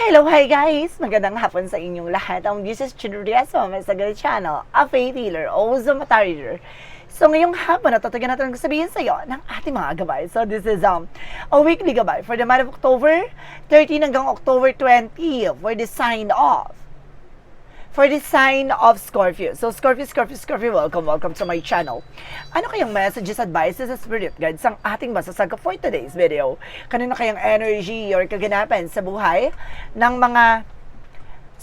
Hello, hi guys! Magandang hapon sa inyong lahat. Um, this is Chinurias from my Sagal channel, a faith healer, also matarider. So ngayong hapon, natatagan natin ang sabihin sa iyo ng ating mga gabay. So this is um, a weekly gabay for the month of October 13 hanggang October 20 for the sign off for the sign of Scorpio. So Scorpio, Scorpio, Scorpio, welcome, welcome to my channel. Ano kayang messages, advices, spirit guides ang ating masasag for today's video? Kanino kayang energy or kaganapan sa buhay ng mga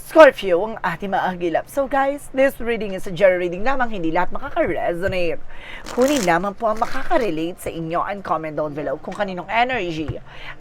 Scorpio ang ating maagilap. So guys, this reading is a general reading lamang, hindi lahat makaka-resonate. Kunin lamang po ang makaka-relate sa inyo and comment down below kung kaninong energy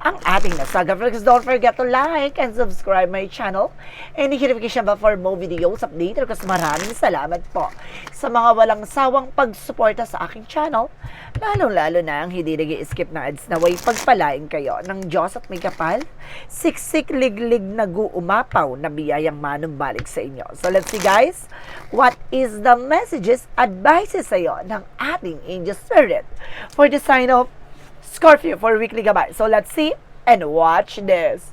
ang ating nasaga. Please don't forget to like and subscribe my channel and hit notification bell for more videos update. Kasi maraming salamat po sa mga walang sawang pagsuporta sa aking channel. Lalong-lalo na ang hindi nag skip na ads na way pagpalain kayo ng Diyos at may kapal, siksik liglig na guumapaw na biyayang manumbalik sa inyo. So let's see guys, what is the messages, advices sa iyo ng ating angel spirit for the sign of Scorpio for weekly gabay. So let's see and watch this.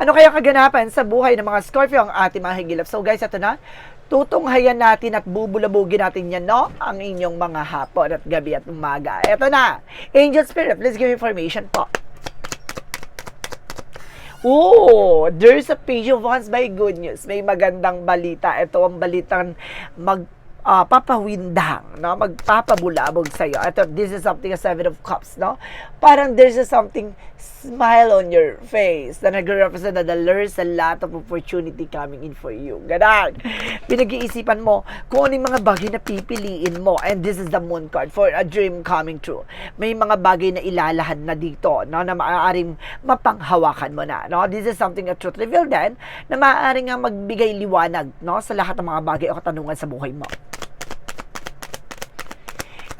Ano kaya kaganapan sa buhay ng mga Scorpio ang ating mga higilap? So guys, ito na. Tutunghayan natin at bubulabugin natin yan, no? Ang inyong mga hapon at gabi at umaga. Ito na. Angel Spirit, please give information po. Oh, there's a page of wands by good news. May magandang balita. Ito ang balitang mag ah, papawindang, no? Magpapabulabog sa iyo. Ito, this is something a seven of cups, no? Parang there's a something smile on your face na nagre-represent na there's a lot of opportunity coming in for you. Ganon. Pinag-iisipan mo kung ano yung mga bagay na pipiliin mo. And this is the moon card for a dream coming true. May mga bagay na ilalahad na dito, no? Na maaaring mapanghawakan mo na, no? This is something a truth reveal din na maaaring nga magbigay liwanag, no? Sa lahat ng mga bagay o katanungan sa buhay mo.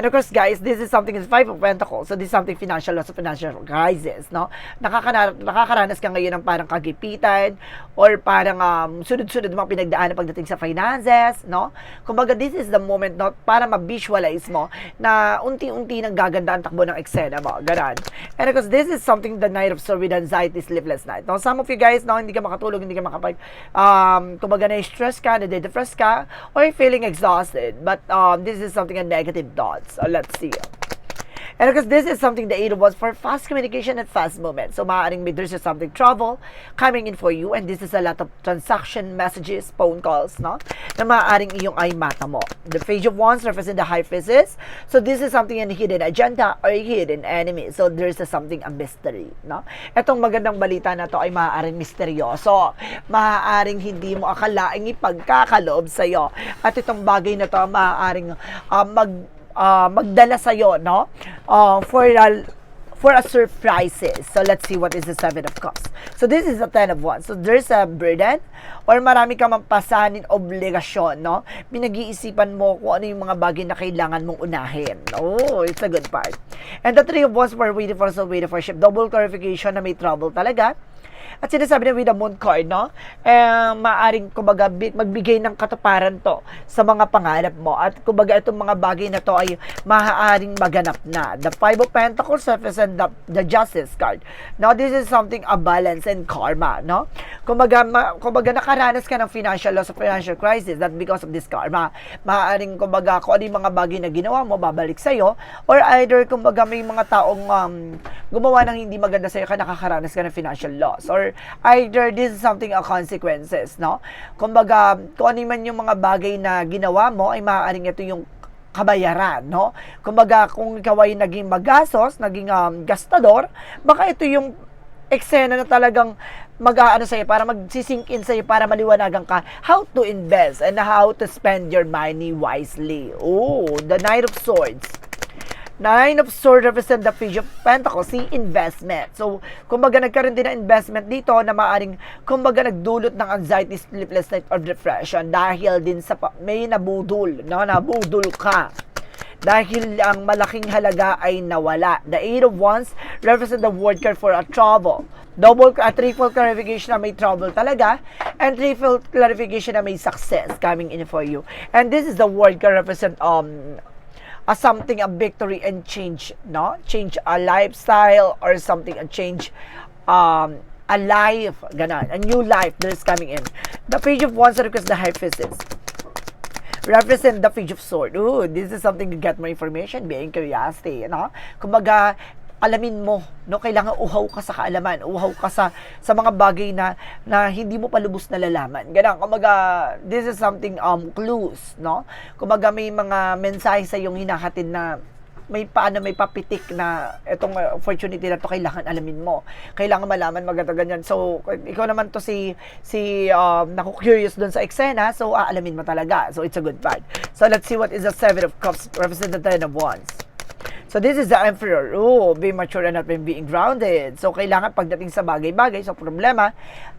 And of course, guys, this is something is Five of Pentacles. So, this is something financial loss, financial crisis, no? Nakakana- nakakaranas ka ngayon ng parang kagipitan or parang um, sunod-sunod mga pinagdaanan pagdating sa finances, no? Kumbaga, this is the moment, no? Para ma-visualize mo na unti-unti nang gaganda ang takbo ng eksena mo. Ganon. And of course, this is something the night of sorrow with anxiety, sleepless night. No? Some of you guys, no, hindi ka makatulog, hindi ka makapag, um, kumbaga na-stress ka, na-depress ka, or feeling exhausted. But um, this is something a negative thoughts. So, let's see. And because this is something the eight of for fast communication and fast movement. So maaaring may there's something trouble coming in for you and this is a lot of transaction messages, phone calls, no? Na maaaring iyong ay mata mo. The page of wands represent the high physis. So this is something an hidden agenda or hidden enemy. So there's a something a mystery, no? Etong magandang balita na to ay maaaring misteryoso. Maaaring hindi mo akalaing ipagkakaloob sa iyo. At itong bagay na to maaaring uh, mag uh, magdala sa iyo, no? Uh, for a for a surprises. So let's see what is the Seven of Cups. So this is the Ten of Wands. So there's a burden or marami kang mampasanin obligasyon, no? Pinag-iisipan mo kung ano yung mga bagay na kailangan mong unahin. Oh, it's a good part. And the Three of Wands were waiting for so waiting for ship. Double clarification na may trouble talaga. At sinasabi the moon card, no? Eh, maaring, kumbaga, bi- magbigay ng katuparan to sa mga pangarap mo. At kumbaga, itong mga bagay na to ay maaaring maganap na. The Five of Pentacles represent the, the Justice card. Now, this is something a balance and karma, no? Kumbaga, ma, kumbaga nakaranas ka ng financial loss of financial crisis that because of this karma. Maaaring, kumbaga, kung ano yung mga bagay na ginawa mo, babalik sa'yo. Or either, kumbaga, may mga taong um, gumawa ng hindi maganda sa'yo ka nakakaranas ka ng financial loss. Or either this is something a consequences, no? Kumbaga, kung ano man yung mga bagay na ginawa mo, ay maaaring ito yung kabayaran, no? Kumbaga, kung ikaw ay naging magastos, naging um, gastador, baka ito yung eksena na talagang mag-aano sa'yo, para magsisink in sa'yo, para maliwanagan ka how to invest and how to spend your money wisely. Oh, the Knight of Swords. Nine of Swords represent the Page of Pentacles, si investment. So, kumbaga nagkaroon din ng investment dito na maaring, kumbaga nagdulot ng anxiety, sleepless night, or depression dahil din sa may nabudol, no? nabudol ka dahil ang malaking halaga ay nawala. The Eight of Wands represent the word card for a trouble. Double, uh, triple clarification na may trouble talaga, and triple clarification na may success coming in for you. And this is the word card represent um a something, a victory and change, no? Change a lifestyle or something, a change, um, a life, ganon. A new life that is coming in. The page of wands request the hyphasis represent the page of sword. Ooh, this is something to get more information, being curiosity, no? Kumbaga, alamin mo, no? Kailangan uhaw ka sa kaalaman, uhaw ka sa, sa mga bagay na, na hindi mo pa lubos nalalaman. Ganun, kumbaga, this is something, um, clues, no? Kumbaga, may mga mensahe sa iyong hinahatid na may paano may papitik na itong uh, opportunity na to kailangan alamin mo. Kailangan malaman maganda ganyan. So, ikaw naman to si si um, naku curious doon sa eksena, so aalamin mo talaga. So, it's a good vibe. So, let's see what is the Seven of Cups represent the Ten of Wands. So this is the Emperor. Oh, be mature and not being grounded. So kailangan pagdating sa bagay-bagay, sa problema,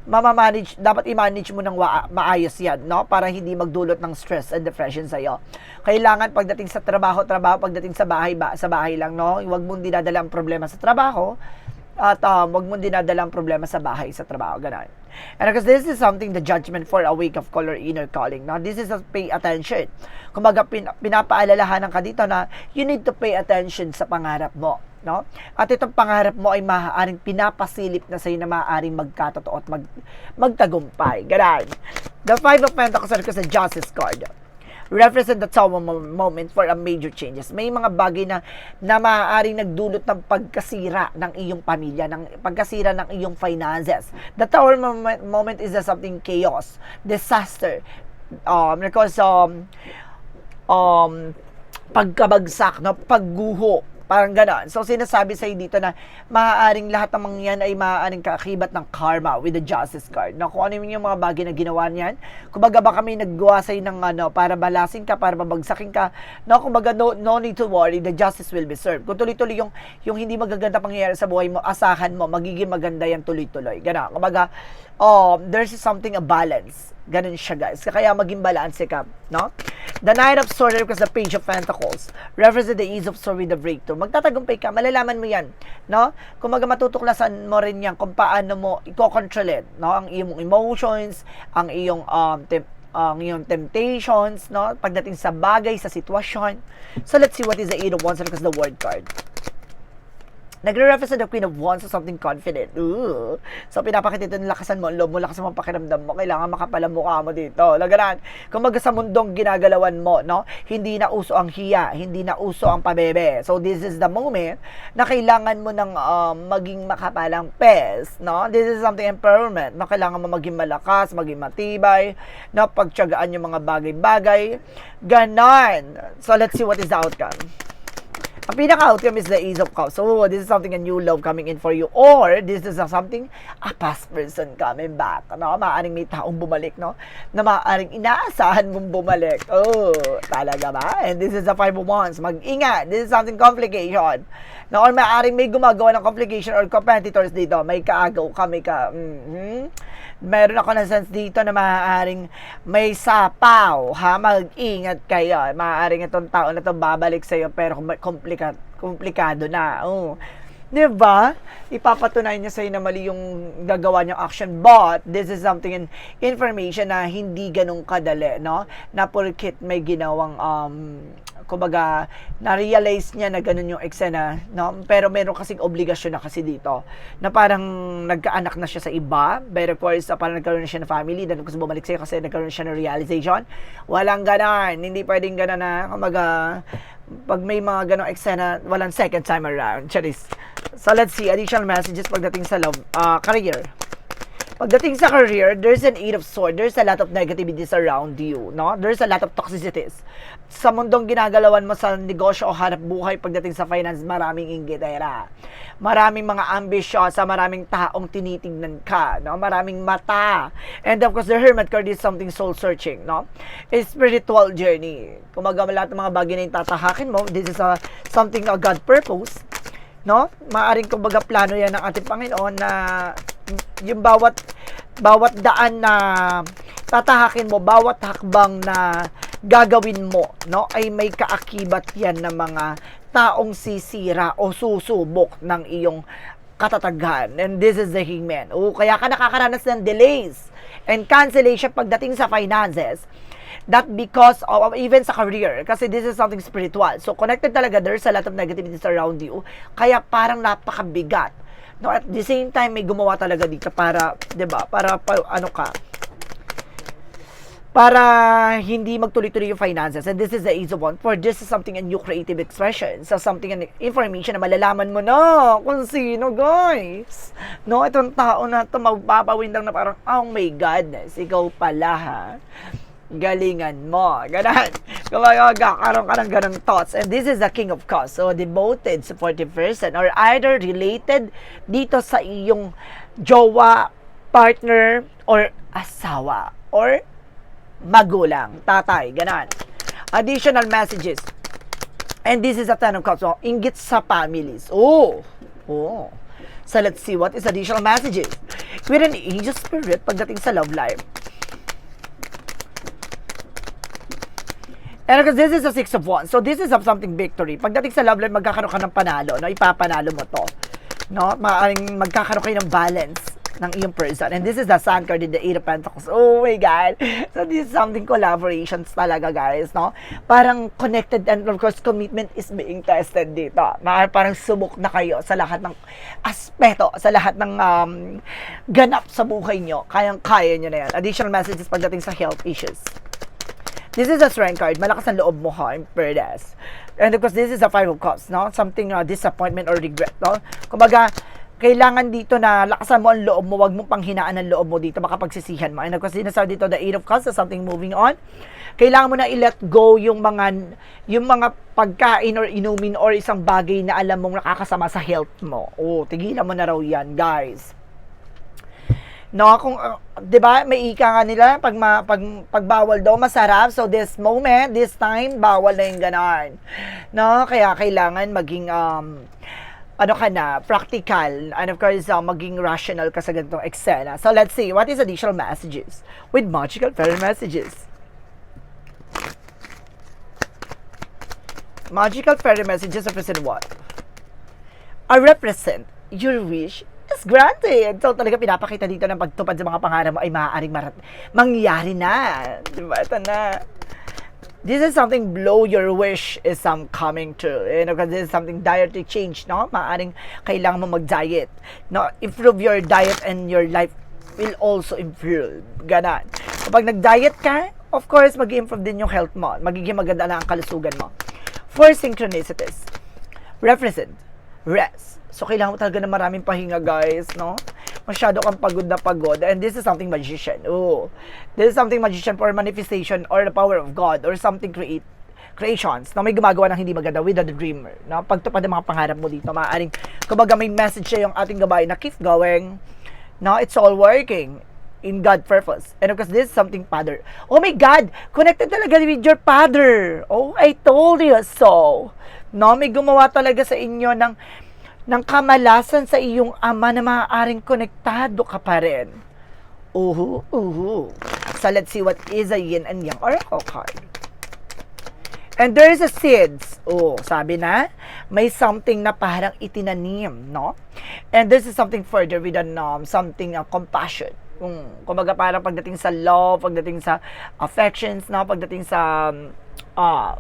mamamanage, dapat i-manage mo ng wa- maayos yan, no? Para hindi magdulot ng stress and depression sa iyo. Kailangan pagdating sa trabaho, trabaho, pagdating sa bahay, ba, sa bahay lang, no? Huwag mong dinadala ang problema sa trabaho at um, huwag mong dinadala ang problema sa bahay, sa trabaho, ganun. And because this is something, the judgment for a week of color inner calling. Now, this is a pay attention. Kumbaga, pin, pinapaalalahanan ka dito na you need to pay attention sa pangarap mo. No? At itong pangarap mo ay maaaring pinapasilip na sa'yo na maaaring magkatotoo at mag, magtagumpay. Ganun. The Five of Pentacles are sa Justice card represent the mo- moment for a major changes. May mga bagay na, na maaaring nagdulot ng pagkasira ng iyong pamilya, ng pagkasira ng iyong finances. The Tower moment, moment is a something chaos, disaster, um, because um, um, pagkabagsak, no? pagguho, parang ganon. So, sinasabi sa'yo dito na maaaring lahat ng mga yan ay maaaring kakibat ng karma with the justice card. Na kung ano yung mga bagay na ginawa niyan, kumbaga baka may naggawa sa'yo ng ano, para balasin ka, para babagsakin ka, no, kumbaga no, no need to worry, the justice will be served. Kung tuloy-tuloy yung, yung hindi magaganda pangyayari sa buhay mo, asahan mo, magiging maganda yan tuloy-tuloy. Ganon. Kumbaga, um, there's something a balance. Ganun siya, guys. Kaya maging balance ka, no? The Knight of Swords because the Page of Pentacles represent the ease of with the breakthrough. Magtatagumpay ka, malalaman mo yan, no? Kung maga matutuklasan mo rin yan kung paano mo i-control it, no? Ang iyong emotions, ang iyong um, ang iyong temptations, no? Pagdating sa bagay, sa sitwasyon. So, let's see what is the Eight of Wands because the word card. Nagre-represent the Queen of Wands sa something confident. Ooh. So, pinapakita ito ng lakasan mo, ang loob mo, lakas mo pakiramdam mo. Kailangan makapal ang mukha mo dito. Laganan. Kung sa mundong ginagalawan mo, no? Hindi na uso ang hiya, hindi na uso ang pabebe. So, this is the moment na kailangan mo ng um, maging makapalang pes, no? This is something empowerment, no? Kailangan mo maging malakas, maging matibay, no? Pagtyagaan yung mga bagay-bagay. Ganon. So, let's see what is the outcome. Ang pinaka-outcome is the Ace of Cups. So, this is something a new love coming in for you. Or, this is a something, a past person coming back. No? Maaring may taong bumalik, no? Na maaring inaasahan mong bumalik. Oh, talaga ba? And this is the Five of Wands. Mag-ingat. This is something complication. No? Or maaring may gumagawa ng complication or competitors dito. May kaagaw ka, may ka... mhm. Meron ako na sense dito na maaaring may sapaw, ha? Mag-ingat kayo. Maaaring itong tao na to babalik sa'yo pero komplikado, komplikado na. Oh. 'Di ba? Ipapatunayan niya sa'yo na mali yung gagawa niyang action. But, this is something in information na hindi ganun kadali, no? Na porkit may ginawang, um, kumbaga, na-realize niya na ganun yung eksena, no? Pero meron kasing obligasyon na kasi dito, na parang nagkaanak na siya sa iba, but of course, uh, parang nagkaroon na siya ng family, then kasi bumalik sa'yo kasi nagkaroon siya ng realization. Walang ganon, hindi pwedeng ganon na, kumbaga, pag may mga ganong eksena, walang second time around. Charis. So, let's see. Additional messages pagdating sa love, uh, career. Pagdating sa career, there's an eight of swords. There's a lot of negativities around you, no? There's a lot of toxicities. Sa mundong ginagalawan mo sa negosyo o hanap buhay, pagdating sa finance, maraming inggitera. Maraming mga ambisyosa, maraming taong tinitingnan ka, no? Maraming mata. And of course, the Hermit card is something soul-searching, no? A spiritual journey. Kumaga lahat ng mga bagay na yung tatahakin mo, this is a, something a God purpose, no? Maaring kumbaga plano yan ng ating Panginoon na yung bawat bawat daan na tatahakin mo, bawat hakbang na gagawin mo, no, ay may kaakibat yan ng mga taong sisira o susubok ng iyong katataghan. And this is the hangman. O, kaya ka nakakaranas ng delays and cancellation pagdating sa finances. That because of, even sa career, kasi this is something spiritual. So, connected talaga, there's a lot of negativities around you. Kaya parang napakabigat. No, at the same time, may gumawa talaga dito para, 'di ba para, pa, ano ka, para hindi magtuloy-tuloy yung finances. And this is the Ace of Wands. For this is something a new creative expression. So, something, an information na malalaman mo na kung sino, guys. No, itong tao na ito, magpapawin lang na parang, oh my goodness, ikaw pala, ha? Galingan mo. Ganon. Kumbaga, magkakaroon ka ng ganong thoughts. And this is the King of Cups. So, devoted, supportive person or either related dito sa iyong jowa, partner, or asawa. Or magulang, tatay, ganon. Additional messages. And this is a ten of cups. So, inggit sa families. Oh. Oh. So, let's see what is additional messages. With an angel spirit pagdating sa love life. And because this is a six of wands. So, this is of something victory. Pagdating sa love life, magkakaroon ka ng panalo. No? Ipapanalo mo to. No? Maaring magkakaroon kayo ng balance ng iyong person. And this is the sun card in the eight of pentacles. Oh my God. So, this is something collaborations talaga, guys. No? Parang connected and of course, commitment is being tested dito. Parang subok na kayo sa lahat ng aspeto, sa lahat ng um, ganap sa buhay nyo. Kayang-kaya nyo na yan. Additional messages pagdating sa health issues. This is a strength card. Malakas ang loob mo ha, fairness. And of course, this is a five of cups, no? Something uh, disappointment or regret, no? Kumbaga, kailangan dito na lakasan mo ang loob mo, wag mong panghinaan ang loob mo dito, makapagsisihan mo. And of course, sinasabi dito, the eight of cups is something moving on. Kailangan mo na i-let go yung mga, yung mga pagkain or inumin or isang bagay na alam mong nakakasama sa health mo. Oh, tigilan mo na raw yan, guys. No, kung uh, 'di ba, may ika nga nila pag ma, pag pagbawal daw masarap. So this moment, this time bawal na 'yung ganon. No, kaya kailangan maging um ano ka na, practical, and of course, uh, maging rational ka sa ganitong eksena. So, let's see, what is additional messages with magical fairy messages? Magical fairy messages represent what? I represent your wish is granted. So, talaga pinapakita dito ng pagtupad sa mga pangarap mo ay maaaring marat mangyari na. Diba? Ito na. This is something blow your wish is some coming true. You know, because this is something diet to change, no? Maaring kailangan mo mag-diet. No? Improve your diet and your life will also improve. Ganon. Kapag nag-diet ka, of course, mag-improve din yung health mo. Magiging maganda na ang kalusugan mo. Four synchronicities. Represent. Rest. So, kailangan mo talaga ng maraming pahinga, guys, no? Masyado kang pagod na pagod. And this is something magician. Oh. This is something magician for manifestation or the power of God or something create creations na may gumagawa ng hindi maganda with the dreamer. No? Pagtupad ng mga pangarap mo dito, maaaring, kumbaga may message siya yung ating gabay na keep going. No, it's all working in God purpose. And of course, this is something Father. Oh my God! Connected talaga with your Father. Oh, I told you so. No, may gumawa talaga sa inyo ng ng kamalasan sa iyong ama na maaaring konektado ka pa rin. Uhu, uhu. So let's see what is a yin and yang oracle card. And there is a seeds. Oh, sabi na, may something na parang itinanim, no? And this is something further with an, um, something uh, compassion. Um, kumbaga parang pagdating sa love, pagdating sa affections, no? Pagdating sa um, uh,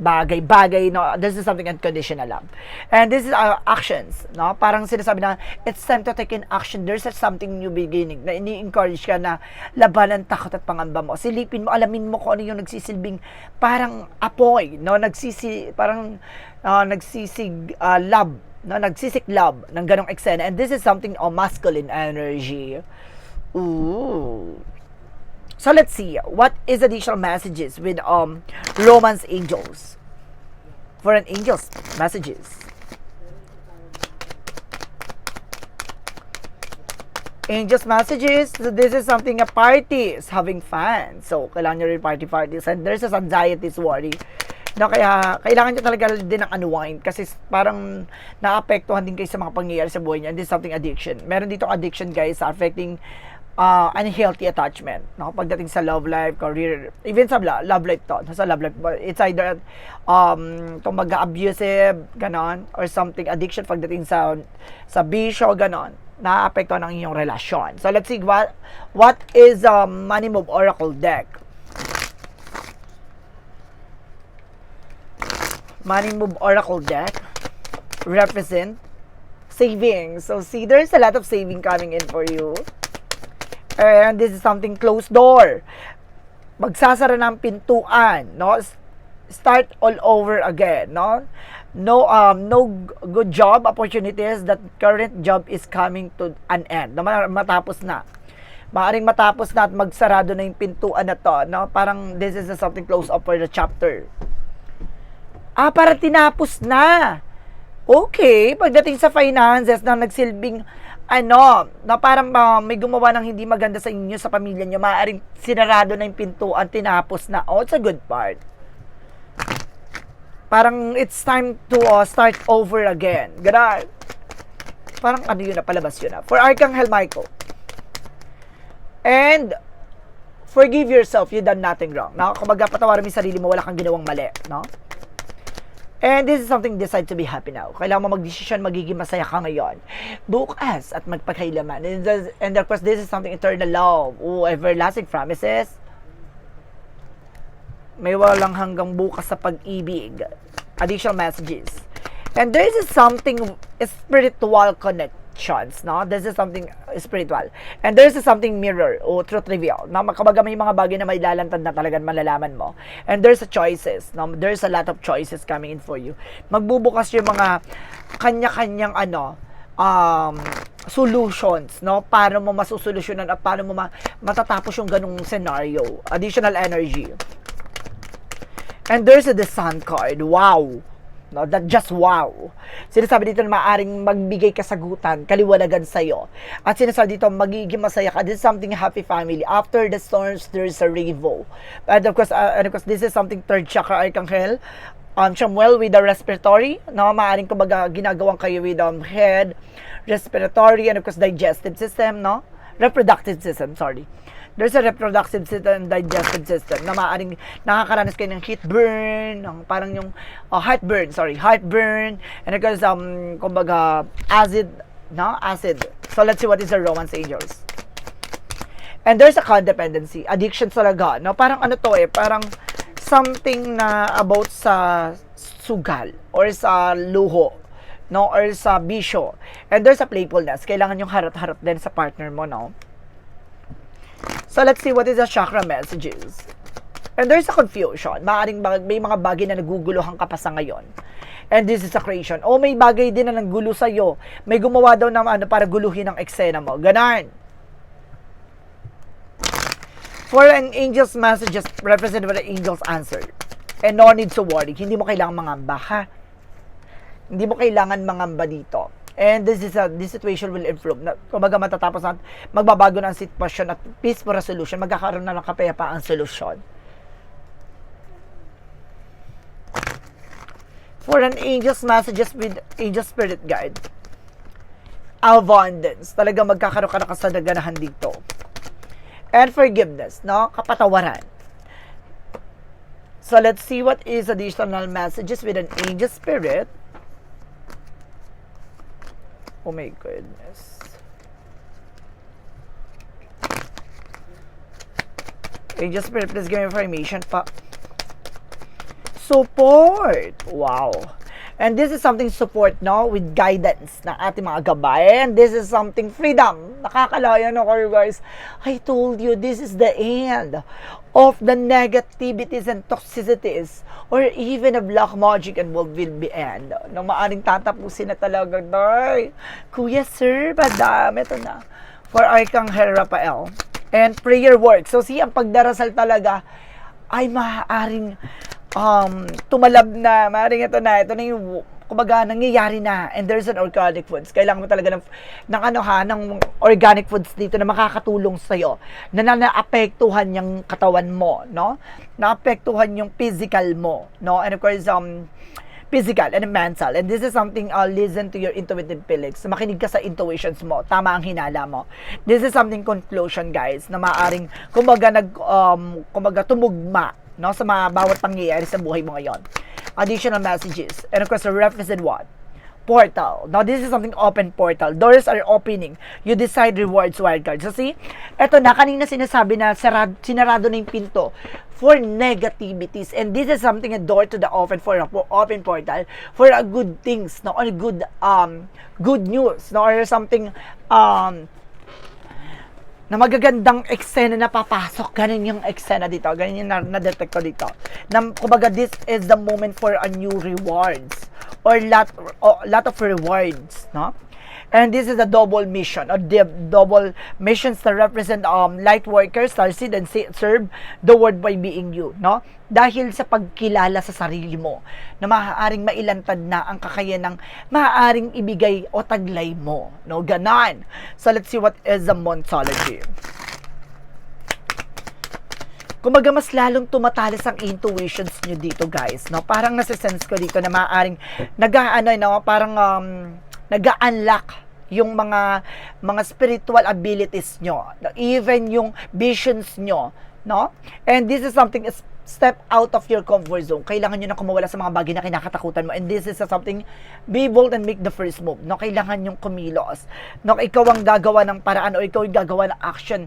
bagay-bagay, no? This is something unconditional love. And this is uh, actions, no? Parang sinasabi na, it's time to take in action. There's something new beginning na ini-encourage ka na labanan takot at pangamba mo. Silipin mo, alamin mo kung ano yung nagsisilbing parang apoy, no? Nagsisi, parang uh, nagsisig uh, love, no? Nagsisik love ng ganong eksena. And this is something of masculine energy. Ooh. So let's see what is additional messages with um romance angels for an angels messages. Angels messages, so this is something a party is having fun. So, kailangan nyo rin party parties. And there's a anxiety, worry. No, kaya kailangan nyo talaga din ng unwind kasi parang naapektuhan din kayo sa mga pangyayari sa buhay niyo. And this is something addiction. Meron dito addiction guys affecting uh, unhealthy attachment. No? Pagdating sa love life, career, even sa lo- love life to, sa love life, it's either um, kumbaga abusive, ganon, or something, addiction pagdating sa sa bisyo, ganon, naapektuhan ang inyong relasyon. So let's see what what is um, Money Move Oracle deck. Money Move Oracle deck represent saving. So see, there's a lot of saving coming in for you. And this is something closed door. Magsasara ng pintuan, no? Start all over again, no? No um no good job opportunities that current job is coming to an end. Ma- matapos na. Maaring matapos na at magsarado na yung pintuan na to, no? Parang this is something close up for the chapter. Ah, para tinapos na. Okay, pagdating sa finances na nagsilbing ano, na parang ah, may gumawa ng hindi maganda sa inyo, sa pamilya nyo, maaaring sinarado na yung pintuan, tinapos na. Oh, it's a good part. Parang it's time to uh, start over again. Ganun. Parang ano yun na, palabas yun na. For Archangel Michael. And, forgive yourself, you done nothing wrong. No? Kumbaga, patawarin mo yung sarili mo, wala kang ginawang mali. No? And this is something decide to be happy now. Kailangan mo magdesisyon, magiging masaya ka ngayon. Bukas at magpakailaman. And, this- and of course, this is something eternal love. Oh, everlasting promises. May walang hanggang bukas sa pag-ibig. Additional messages. And this is something spiritual connections, no? This is something spiritual. And there is something mirror o truth reveal. No? Makabaga may mga bagay na may lalantad na talagang malalaman mo. And there's a choices. No? There's a lot of choices coming in for you. Magbubukas yung mga kanya-kanyang ano, um, solutions, no? Paano mo masusolusyonan at paano mo ma- matatapos yung ganung scenario. Additional energy. And there's the sun card. Wow. No, that just wow. Sinasabi dito na maaring magbigay kasagutan, kaliwanagan sa'yo. At sinasabi dito, magiging masaya ka. This is something happy family. After the storms, there's a rainbow. And of course, uh, and of course, this is something third chakra archangel. Um, Samuel with the respiratory. No, maaring kumbaga ginagawang kayo with um, head, respiratory, and of course, digestive system, no? Reproductive system, sorry there's a reproductive system and digestive system na maaaring nakakaranas kayo ng heat burn, ng parang yung uh, heartburn, sorry, heartburn, and because um kumbaga acid, no? Acid. So let's see what is the romance angels. And there's a codependency, addiction talaga, no? Parang ano to eh, parang something na about sa sugal or sa luho no or sa bisyo and there's a playfulness kailangan yung harap-harap din sa partner mo no So let's see what is the chakra messages. And there's a confusion. Maaring may mga bagay na naguguluhan ka pa sa ngayon. And this is a creation. O may bagay din na nanggulo sa'yo. May gumawa daw ng ano para guluhin ang eksena mo. Ganon. For an angel's messages represented by the angel's answer. And no need to worry. Hindi mo kailangan mangamba, ha? Hindi mo kailangan mangamba dito. And this is a this situation will improve. Na, kumbaga matatapos na magbabago na ang sitwasyon at peaceful resolution. Magkakaroon na ng kapayapaan solusyon. For an angel's messages with angel spirit guide. Abundance. Talaga magkakaroon ka ng kasadaganahan dito. And forgiveness, no? Kapatawaran. So let's see what is additional messages with an angel spirit. Oh my goodness. Angel Spirit, please give me information pa. Support! Wow. And this is something support, no? With guidance ng ating mga gabay. And this is something freedom. Nakakalaya no kayo guys. I told you, this is the end of the negativities and toxicities or even a black magic and will, will be end. No, maaring tatapusin na talaga, Day. Kuya Sir, madami ito na. For Archangel Raphael. And prayer work. So, see, ang pagdarasal talaga ay maaaring um, tumalab na, maaaring ito na, ito na yung, kumbaga, nangyayari na, and there's an organic foods. Kailangan mo talaga ng, ng ano ha, ng organic foods dito na makakatulong sa'yo, na na naapektuhan yung katawan mo, no? Naapektuhan yung physical mo, no? And of course, um, physical and mental. And this is something, uh, listen to your intuitive feelings. Makinig ka sa intuitions mo. Tama ang hinala mo. This is something conclusion, guys, na maaring, kumbaga, nag, um, kumbaga, tumugma, no, sa mga bawat pangyayari sa buhay mo ngayon. Additional messages. And of course, the represent what? portal. Now, this is something open portal. Doors are opening. You decide rewards wildcard. So, see, eto na, kanina sinasabi na sarad, sinarado na yung pinto for negativities. And this is something a door to the open for po- open portal for a good things, no, or good, um, good news, no, or something, um, na magagandang eksena na papasok. Ganun yung eksena dito. Ganun yung na- na-detect ko dito. Na, kumbaga, this is the moment for a new rewards. Or lot, or lot of rewards, no? And this is a double mission, the double missions that represent um, light workers, starseed, and se- serve the world by being you, no? Dahil sa pagkilala sa sarili mo, na maaaring mailantad na ang kakayanang maaaring ibigay o taglay mo, no? Ganon. So, let's see what is the Montology. Kumbaga, mas lalong tumatalas ang intuitions nyo dito, guys. No? Parang nasa-sense ko dito na maaaring nag-ano, no? parang um, nag-unlock yung mga mga spiritual abilities nyo. Even yung visions nyo. No? And this is something is step out of your comfort zone. Kailangan nyo na kumawala sa mga bagay na kinakatakutan mo. And this is something, be bold and make the first move. No, kailangan yung kumilos. No, ikaw ang gagawa ng paraan o ikaw ang gagawa ng action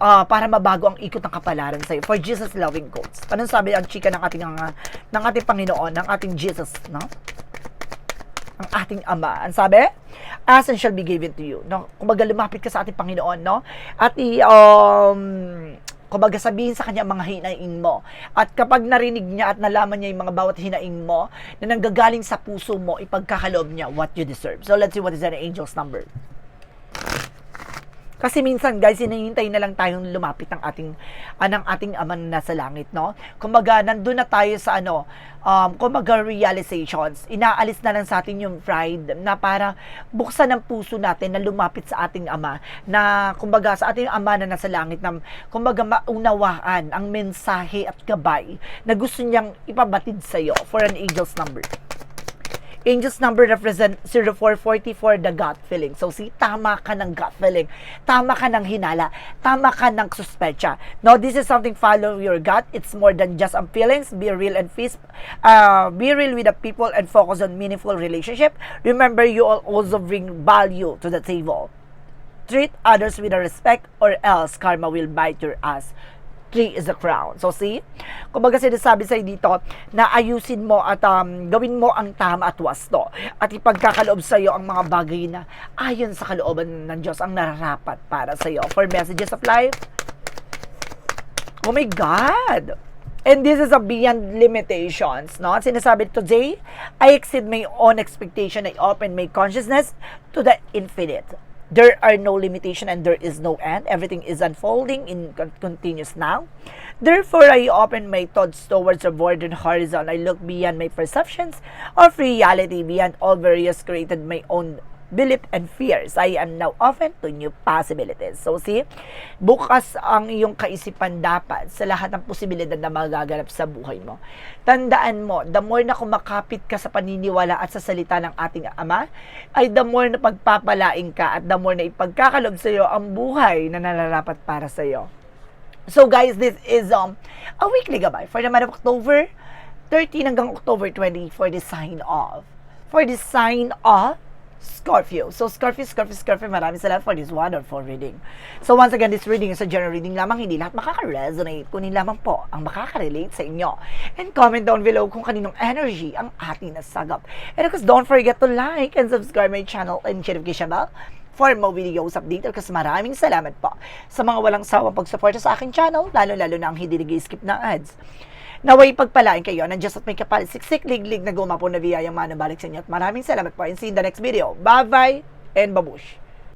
ah, para mabago ang ikot ng kapalaran sa'yo. For Jesus loving quotes. Anong sabi ang chika ng ating, ah, ng ating Panginoon, ng ating Jesus, no? Ang ating Ama. Ang sabi, as and shall be given to you. No? Kumbaga lumapit ka sa ating Panginoon, no? At i, um, kumbaga sabihin sa kanya mga hinaing mo. At kapag narinig niya at nalaman niya yung mga bawat hinaing mo na nanggagaling sa puso mo, ipagkakaloob niya what you deserve. So let's see what is an angel's number. Kasi minsan guys, hinihintay na lang tayong lumapit ng ating anang ating ama na nasa langit, no? Kumbaga, nandun na tayo sa ano, um, kumbaga realizations. Inaalis na lang sa atin yung pride na para buksan ang puso natin na lumapit sa ating ama na kumbaga sa ating ama na nasa langit na kumbaga maunawaan ang mensahe at gabay na gusto niyang ipabatid sa iyo for an angel's number. Angel's number represent 0444, the gut feeling. So, see, tama ka ng gut feeling. Tama ka ng hinala. Tama ka ng suspecha. No, this is something follow your gut. It's more than just ang feelings. Be real and feast. Uh, be real with the people and focus on meaningful relationship. Remember, you will also bring value to the table. Treat others with respect or else karma will bite your ass. Three is the crown. So see, kumbaga sinasabi sa'yo dito na ayusin mo at um, gawin mo ang tama at wasto at ipagkakaloob sa'yo ang mga bagay na ayon sa kalooban ng Diyos ang nararapat para sa'yo. For messages of life, oh my God! And this is a beyond limitations, no? Sinasabi today, I exceed my own expectation. I open my consciousness to the infinite. There are no limitation and there is no end. Everything is unfolding in con- continuous now. Therefore, I open my thoughts towards a broadened horizon. I look beyond my perceptions of reality, beyond all various created my own belief and fears. I am now open to new possibilities. So see, bukas ang iyong kaisipan dapat sa lahat ng posibilidad na magaganap sa buhay mo. Tandaan mo, the more na kumakapit ka sa paniniwala at sa salita ng ating Ama, ay the more na pagpapalaing ka at the more na ipagkakalob sa iyo ang buhay na nararapat para sa iyo. So guys, this is um a weekly gabay for the month of October 13 hanggang October 20 for the sign off. For the sign off, Scorpio. So, Scorpio, Scorpio, Scorpio, maraming salamat for this wonderful reading. So, once again, this reading is a general reading lamang. Hindi lahat makaka-resonate. Kunin lamang po ang makaka-relate sa inyo. And comment down below kung kaninong energy ang ating nasagap. And of course, don't forget to like and subscribe my channel and notification bell for more videos update kasi maraming salamat po sa mga walang sawang pagsuporta sa aking channel, lalo-lalo na ang hindi nag-skip ng ads. Naway pagpalain kayo ng Diyos at may kapalit siksik liglig na gumapo na biyayang manabalik sa inyo at maraming salamat po and see you in the next video. Bye-bye and babush!